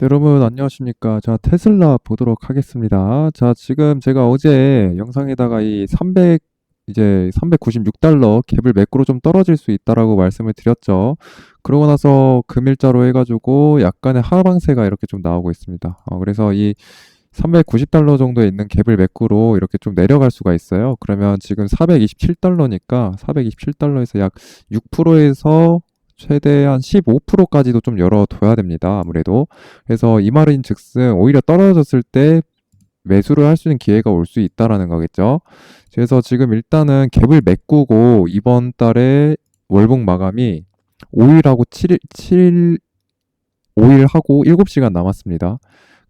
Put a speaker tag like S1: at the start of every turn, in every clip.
S1: 네, 여러분 안녕하십니까. 자, 테슬라 보도록 하겠습니다. 자, 지금 제가 어제 영상에다가 이 300, 이제 396달러 갭을 매크로 좀 떨어질 수 있다라고 말씀을 드렸죠. 그러고 나서 금일자로 해가지고 약간의 하방세가 이렇게 좀 나오고 있습니다. 어, 그래서 이 390달러 정도에 있는 갭을 매크로 이렇게 좀 내려갈 수가 있어요. 그러면 지금 427달러니까 427달러에서 약 6%에서 최대한 15%까지도 좀 열어둬야 됩니다. 아무래도. 그래서 이 말인 즉슨 오히려 떨어졌을 때 매수를 할 수 있는 기회가 올 수 있다라는 거겠죠. 그래서 지금 일단은 갭을 메꾸고 이번 달에 월봉 마감이 5일하고 7일, 7일, 5일 하고 7시간 남았습니다.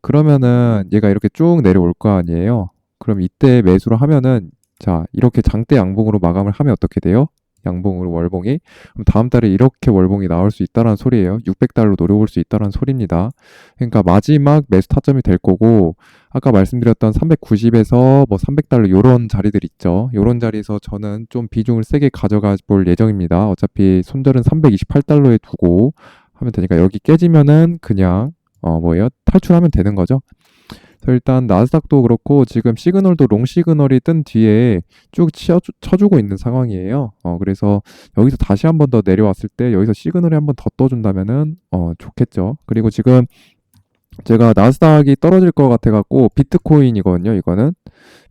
S1: 그러면은 얘가 이렇게 쭉 내려올 거 아니에요. 그럼 이때 매수를 하면은 자, 이렇게 장대 양봉으로 마감을 하면 어떻게 돼요? 양봉으로 월봉이 그럼 다음 달에 이렇게 월봉이 나올 수 있다라는 소리예요. 600달러 노려볼 수 있다라는 소리입니다. 그러니까 마지막 매수 타점이 될 거고 아까 말씀드렸던 390에서 뭐 300달러 요런 자리들 있죠. 요런 자리에서 저는 좀 비중을 세게 가져가 볼 예정입니다. 어차피 손절은 328달러에 두고 하면 되니까 여기 깨지면은 그냥 어 뭐예요? 탈출하면 되는 거죠. 그래서 일단 나스닥도 그렇고 지금 시그널도 롱 시그널이 뜬 뒤에 쭉 쳐주, 쳐주고 있는 상황이에요. 어, 그래서 여기서 다시 한 번 더 내려왔을 때 여기서 시그널이 한 번 더 떠준다면은 어, 좋겠죠. 그리고 지금 제가 나스닥이 떨어질 것 같아갖고 비트코인이거든요. 이거는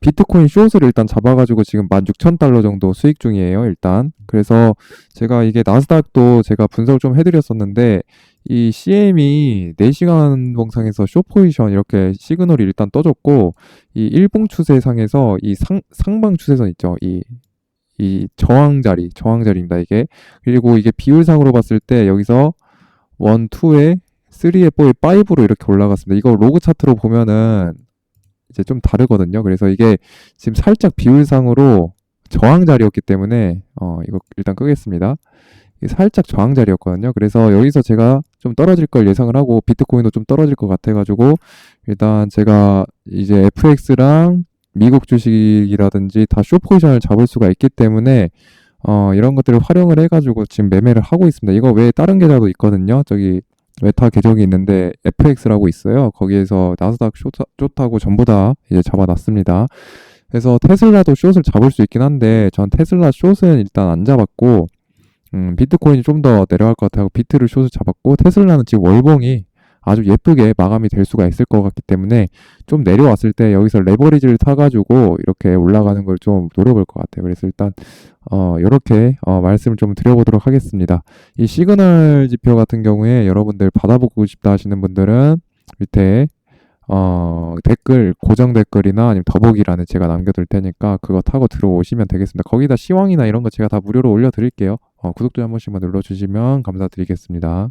S1: 비트코인 숏을 일단 잡아가지고 지금 16,000달러 정도 수익 중이에요. 일단 그래서 제가 이게 나스닥도 제가 분석을 좀 해드렸었는데 이 CM이 4시간 봉상에서 숏 포지션 이렇게 시그널이 일단 떠줬고 이 일봉 추세상에서 이 상, 상방 추세선 있죠. 이, 이 저항 자리, 저항 자리입니다. 이게. 그리고 이게 비율상으로 봤을 때 여기서 1, 2에 3에 4에 5로 이렇게 올라갔습니다. 이거 로그 차트로 보면은 이제 좀 다르거든요. 그래서 이게 지금 살짝 비율상으로 저항 자리였기 때문에 어 이거 일단 끄겠습니다. 이게 살짝 저항 자리였거든요. 그래서 여기서 제가 좀 떨어질 걸 예상을 하고 비트코인도 좀 떨어질 것 같아가지고 일단 제가 이제 FX랑 미국 주식이라든지 다 쇼 포지션을 잡을 수가 있기 때문에 어 이런 것들을 활용을 해가지고 지금 매매를 하고 있습니다. 이거 외에 다른 계좌도 있거든요. 저기 메타 계정이 있는데 FX라고 있어요. 거기에서 나스닥 숏, 숏하고 전부 다 이제 잡아놨습니다. 그래서 테슬라도 숏을 잡을 수 있긴 한데 전 테슬라 숏은 일단 안 잡았고 음, 비트코인이 좀 더 내려갈 것 같아요. 비트를 숏을 잡았고 테슬라는 지금 월봉이 아주 예쁘게 마감이 될 수가 있을 것 같기 때문에 좀 내려왔을 때 여기서 레버리지를 타가지고 이렇게 올라가는 걸 좀 노려볼 것 같아요. 그래서 일단 어 이렇게 어 말씀을 좀 드려보도록 하겠습니다. 이 시그널 지표 같은 경우에 여러분들 받아보고 싶다 하시는 분들은 밑에 어 댓글 고정 댓글이나 아니면 더보기란에 제가 남겨둘 테니까 그거 타고 들어오시면 되겠습니다. 거기다 시황이나 이런 거 제가 다 무료로 올려드릴게요. 어, 구독 좀한 번씩만 눌러주시면 감사드리겠습니다.